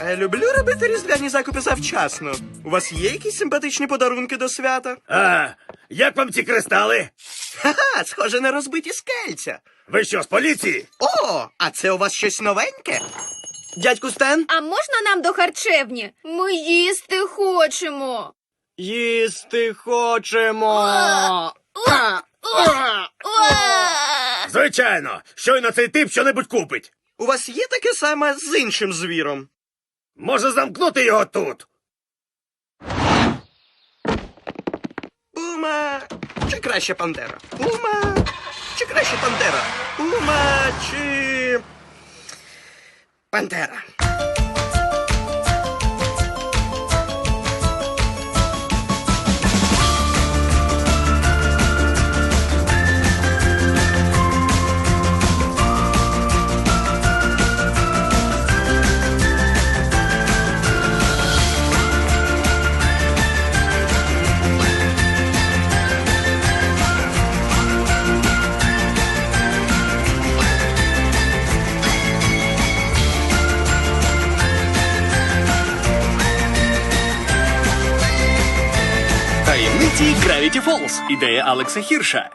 Я люблю робити різдвяні закупи завчасно. У вас є якісь симпатичні подарунки до свята? А, як вам ці кристали? Ха-ха, схоже на розбиті скельця. Ви що, з поліції? О, а це у вас щось новеньке? Дядьку Стен? А можна нам до харчевні? Ми їсти хочемо. Їсти хочемо. Звичайно, щойно цей тип що-небудь купить. У вас є таке саме з іншим звіром? Може замкнути його тут? Пума чи краще пантера? Пума чи краще пантера? Пума чи. Пантера. Таємниці Gravity Falls. Ідея Алекса Хірша.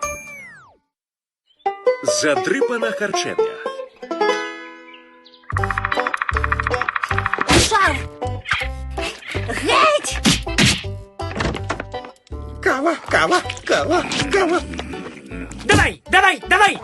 Задрипана харчевня. Шар! Геть! Кава, кава, кава, кава. Давай, давай, давай!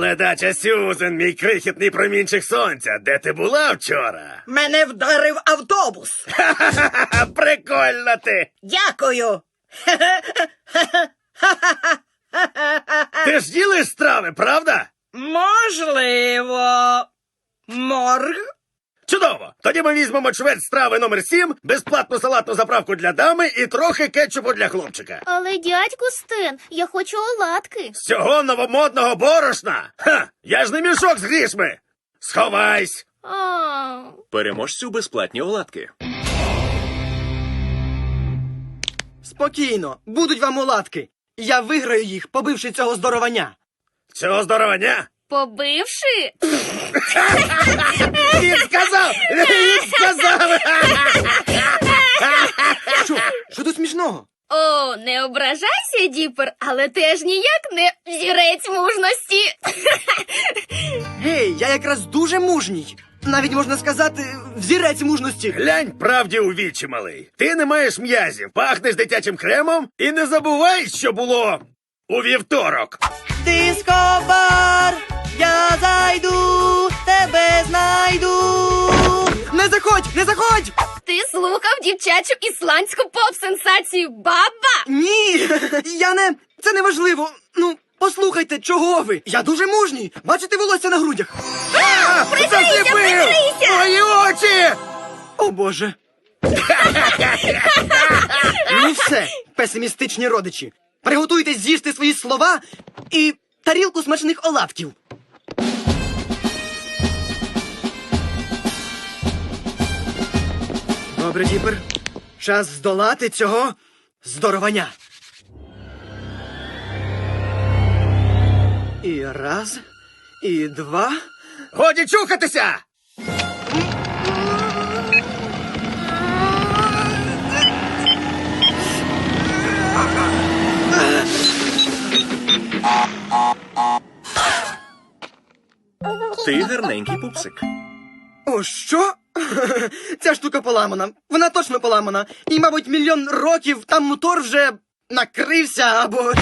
Ледача Сюзен, мій крихітний промінчик сонця. Де ти була вчора? Мене вдарив автобус. Ха-ха-ха, прикольно ти. Дякую. Ти ж ділиш страви, правда? Можливо. Морг? Чудово! Тоді ми візьмемо чверть страви номер 7, безплатну салатну заправку для дами і трохи кетчупу для хлопчика. Але дядьку Стен, я хочу оладки. З цього новомодного борошна? Ха! Я ж не мішок з грішми! Сховайсь! А, Переможцю безплатні оладки. Спокійно, будуть вам оладки. Я виграю їх, побивши цього здоровання. Цього здоровання? Побивши? Він сказав! Він сказав! Що? Що тут смішного? О, не ображайся, Діпер, але теж ніяк не зірець мужності. Гей, я якраз дуже мужній. Навіть можна сказати, взірець мужності. Глянь правді у вічі, малий. Ти не маєш м'язів, пахнеш дитячим кремом і не забувай, що було у вівторок. Дискобар, я зайду, тебе знайду. Не заходь, не заходь! Ти слухав дівчачу ісландську поп-сенсацію Баба? Ні, я не. Це не важливо. Ну, послухайте, чого ви? Я дуже мужній. Бачите волосся на грудях? А, Засліпив! прикрийся! Мої очі! О боже. ну все, песимістичні родичі. Приготуйтесь з'їсти свої слова і тарілку смачних оладків. Добре, Діпер. Час здолати цього здоровання. І раз, і два. Годі чухатися! Ти гарненький пупсик. О, що? Ця штука поламана. Вона точно поламана. І, мабуть, мільйон років там мотор вже накрився або.